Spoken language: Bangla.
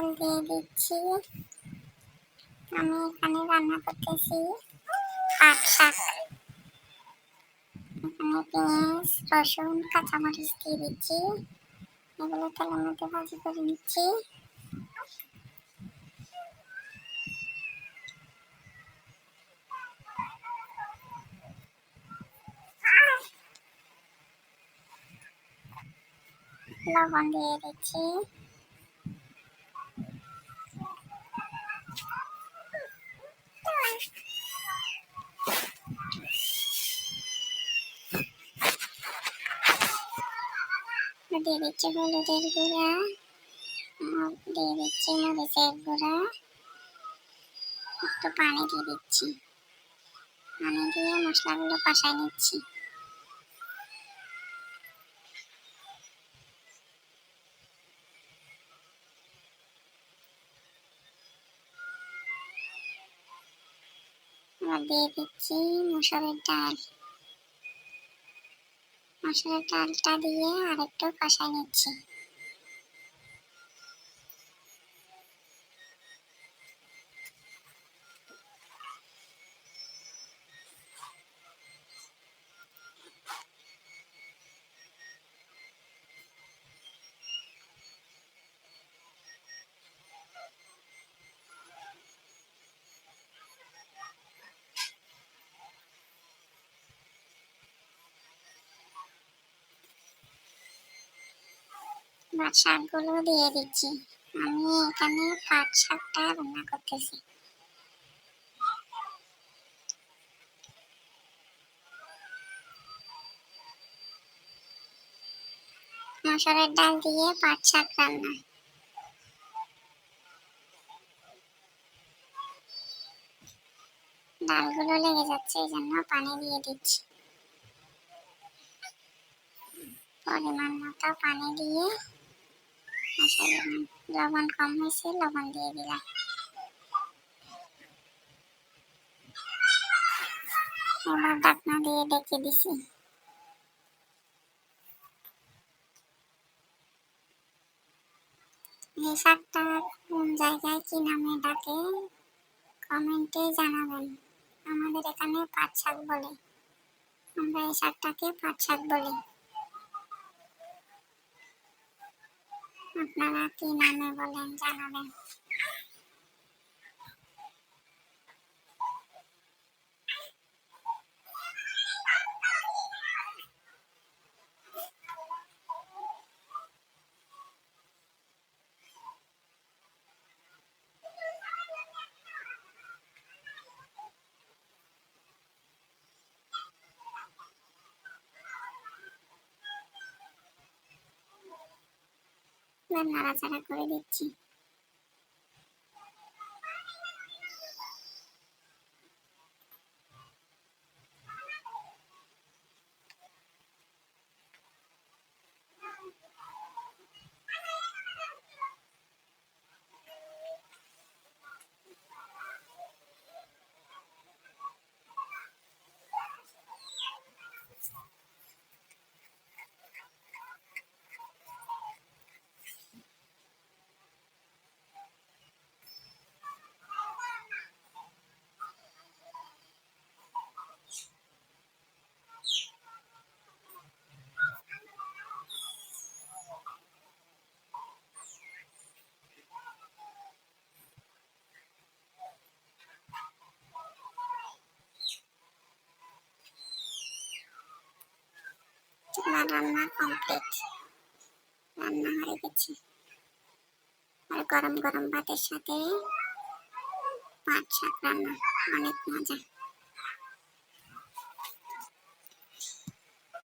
তেল দিয়ে দিচ্ছি। আমি এখানে রান্না করতেছি। পাট শাক এখানে পেঁয়াজ, রসুন, কাঁচামরিচ দিয়ে দিচ্ছি। এগুলো তেলের মধ্যে ভাজি করে নিচ্ছি। লবণ দিয়ে দিচ্ছি। দিয়ে দিচ্ছি হলুদের গুঁড়া দিয়ে দিচ্ছি মরিচের গুঁড়া একটু পানি দিয়ে দিচ্ছি পানি দিয়ে মশলাগুলো কষাই নিচ্ছি দিয়ে দিচ্ছি মুসুরের ডাল মসুরের ডালটা দিয়ে আরেকটু কষাই নিচ্ছি। এবার শাকগুলো দিয়ে দিচ্ছি। আমি এখানে পাট শাকটা রান্না করতেছি। মসুরের ডাল দিয়ে পাট শাক রান্না। ডালগুলো লেগে যাচ্ছে, এই জন্য পানি দিয়ে দিচ্ছি। পরিমাণ মতো পানি দিয়ে লবণ কম হয়েছে, লবণ দিয়ে দিলাম। এবার ঢাকনা দিয়ে ডেকে দিছি। এই শাকটা কোন জায়গায়, কি নামে ডাকে, কমেন্টে জানাবেন। আমাদের এখানে পাট শাক বলে। আমরা এই শাকটাকে পাট শাক বলি। আপনারা কি নামে বলেন জানাবেন। এবার নাড়াচাড়া করে দিচ্ছি আমার রান্না কমপ্লিট রান্না হয়ে গেছে। আর গরম গরম ভাতের সাথে পাট শাক রান্না, অনেক মজা।